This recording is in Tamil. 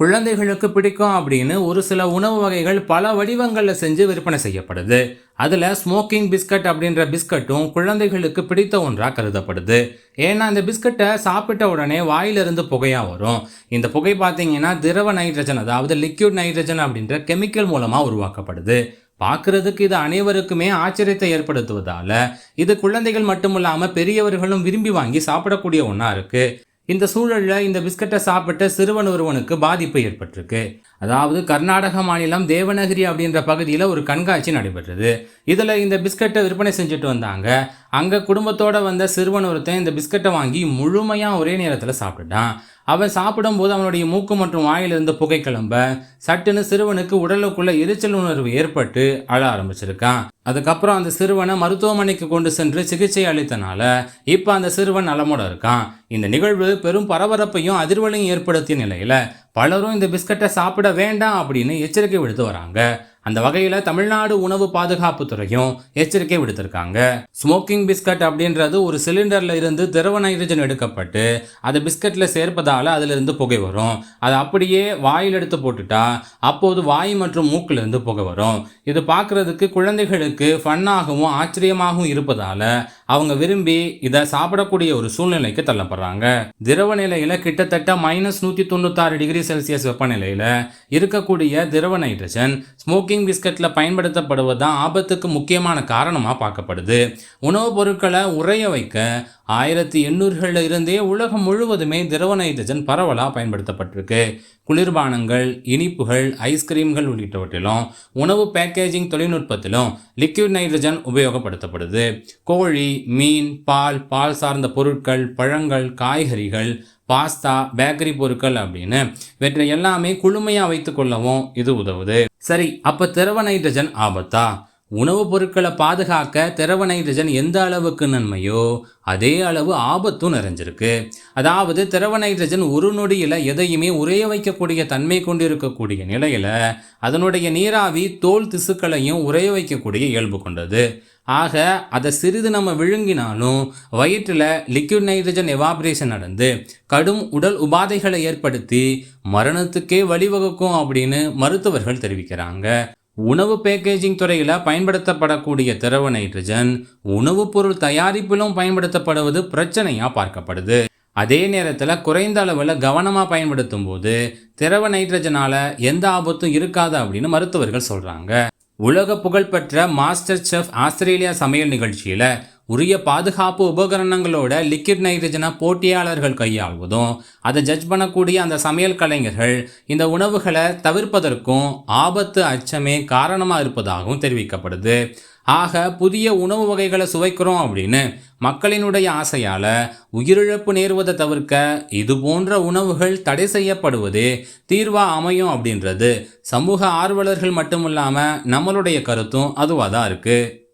குழந்தைகளுக்கு பிடிக்கும் அப்படின்னு ஒரு சில உணவு வகைகள் பல வடிவங்களில் செஞ்சு விற்பனை செய்யப்படுது. அதில் ஸ்மோக்கிங் பிஸ்கட் அப்படின்ற பிஸ்கட்டும் குழந்தைகளுக்கு பிடித்த ஒன்றாக கருதப்படுது. ஏன்னா இந்த பிஸ்கட்டை சாப்பிட்ட உடனே வாயிலிருந்து புகையாக வரும். இந்த புகை பார்த்தீங்கன்னா திரவ நைட்ரஜன் அதாவது லிக்யூட் நைட்ரஜன் அப்படின்ற கெமிக்கல் மூலமாக உருவாக்கப்படுது. பார்க்கறதுக்கு இது அனைவருக்குமே ஆச்சரியத்தை ஏற்படுத்துவதால இது குழந்தைகள் மட்டுமில்லாமல் பெரியவர்களும் விரும்பி வாங்கி சாப்பிடக்கூடிய ஒன்றா இருக்குது இந்த சூழலில் இந்த பிஸ்கட்டை சாப்பிட்ட சிறுவன் ஒருவனுக்கு பாதிப்பு ஏற்பட்டிருக்கு. அதாவது கர்நாடக மாநிலம் தேவநகிரி அப்படின்ற பகுதியில் ஒரு கண்காட்சி நடைபெற்றது. இதில் இந்த பிஸ்கட்டை விற்பனை செஞ்சுட்டு வந்தாங்க. அங்கே குடும்பத்தோடு வந்த சிறுவன் ஒருத்தன் இந்த பிஸ்கட்டை வாங்கி முழுமையாக ஒரே நேரத்தில் சாப்பிட்டுட்டான். அவன் சாப்பிடும்போது அவனுடைய மூக்கு மற்றும் வாயிலிருந்து புகை கிளம்ப சட்டுன்னு சிறுவனுக்கு உடலுக்குள்ள எரிச்சல் உணர்வு ஏற்பட்டு அழ ஆரம்பிச்சிருக்கான். அதுக்கப்புறம் அந்த சிறுவனை மருத்துவமனைக்கு கொண்டு சென்று சிகிச்சை அளித்தனால இப்போ அந்த சிறுவன் நலமோட இருக்கான். இந்த நிகழ்வு பெரும் பரபரப்பையும் அதிர்வலையும் ஏற்படுத்திய நிலையில பலரும் இந்த பிஸ்கட்டை சாப்பிட வேண்டாம் அப்படின்னு எச்சரிக்கை விடுத்து வராங்க. அந்த வகையில் தமிழ்நாடு உணவு பாதுகாப்பு துறையும் எச்சரிக்கை விடுத்திருக்காங்க. ஸ்மோக்கிங் பிஸ்கட் அப்படின்றது ஒரு சிலிண்டரில் இருந்து திரவ நைட்ரஜன் எடுக்கப்பட்டு அதை பிஸ்கட்டில் சேர்ப்பதால் அதிலிருந்து புகை வரும். அதை அப்படியே வாயில் எடுத்து போட்டுட்டா அப்போது வாய் மற்றும் மூக்கிலிருந்து புகை வரும். இது பார்க்குறதுக்கு குழந்தைகளுக்கு ஃபன்னாகவும் ஆச்சரியமாகவும் இருப்பதால் அவங்க விரும்பி இதை சாப்பிடக்கூடிய ஒரு சூழ்நிலைக்கு தள்ளப்படுறாங்க. திரவ நிலையில கிட்டத்தட்ட மைனஸ் நூற்றி தொண்ணூத்தாறு டிகிரி செல்சியஸ் வெப்பநிலையில இருக்கக்கூடிய திரவ நைட்ரஜன் ஸ்மோக்கிங் பிஸ்கட்டில் பயன்படுத்தப்படுவது தான் ஆபத்துக்கு முக்கியமான காரணமாக பார்க்கப்படுது. உணவுப் பொருட்களை உறைய வைக்க ஆயிரத்தி எண்ணூறுகளில் இருந்தே உலகம் முழுவதுமே திரவ நைட்ரஜன் பரவலாக பயன்படுத்தப்பட்டிருக்கு. குளிர்பானங்கள் இனிப்புகள் ஐஸ்கிரீம்கள் உள்ளிட்டவற்றிலும் உணவு பேக்கேஜிங் தொழில்நுட்பத்திலும் லிக்விட் நைட்ரஜன் உபயோகப்படுத்தப்படுது. கோழி மீன் பால் பால் சார்ந்த பொருட்கள் பழங்கள் காய்கறிகள் பாஸ்தா பேக்கரி பொருட்கள் அப்படின்னு இவற்றை எல்லாமே குளுமையாக வைத்துக்கொள்ளவும் இது உதவுது. சரி அப்போ திரவ நைட்ரஜன் ஆபத்தா? உணவுப் பொருட்களை பாதுகாக்க திரவ நைட்ரஜன் எந்த அளவுக்கு நன்மையோ அதே அளவு ஆபத்தும் நிறைஞ்சிருக்கு. அதாவது திரவ நைட்ரஜன் ஒரு நொடியில் எதையுமே உறைய வைக்கக்கூடிய தன்மை கொண்டிருக்கக்கூடிய நிலையில் அதனுடைய நீராவி தோல் திசுக்களையும் உறைய வைக்கக்கூடிய இயல்பு கொண்டது. ஆக அதை சிறிது நம்ம விழுங்கினாலும் வயிற்றில் லிக்விட் நைட்ரஜன் எவாபரேஷன் நடந்து கடும் உடல் உபாதைகளை ஏற்படுத்தி மரணத்துக்கே வழிவகுக்கும் அப்படின்னு மருத்துவர்கள் தெரிவிக்கிறாங்க. உணவு பேக்கேஜிங் துறையில் பயன்படுத்தப்படக்கூடிய திரவ நைட்ரஜன் உணவுப் பொருள் தயாரிப்பிலும் பயன்படுத்தப்படுவது பிரச்சனையாக பார்க்கப்படுது. அதே நேரத்தில் குறைந்த அளவில் கவனமாக பயன்படுத்தும் போது திரவ நைட்ரஜனால் எந்த ஆபத்தும் இருக்காது அப்படின்னு மருத்துவர்கள் சொல்கிறாங்க உலக புகழ்பெற்ற மாஸ்டர் செஃப் ஆஸ்திரேலியா சமையல் நிகழ்ச்சியில் உரிய பாதுகாப்பு உபகரணங்களோட லிக்விட் நைட்ரஜனை போட்டியாளர்கள் கையாள்வதும் அதை ஜட்ஜ் பண்ணக்கூடிய அந்த சமையல் கலைஞர்கள் இந்த உணவுகளை தவிர்ப்பதற்கும் ஆபத்து அச்சமே காரணமாக இருப்பதாகவும் தெரிவிக்கப்படுது. ஆக புதிய உணவு வகைகளை சுவைக்கிறோம் அப்படின்னு மக்களினுடைய ஆசையால் உயிரிழப்பு நேருவதை தவிர்க்க இது போன்ற உணவுகள் தடை செய்யப்படுவதே தீர்வாக அமையும் அப்படின்றது சமூக ஆர்வலர்கள் மட்டும் இல்லாமல் நம்மளுடைய கருத்தும் அதுவாக தான் இருக்குது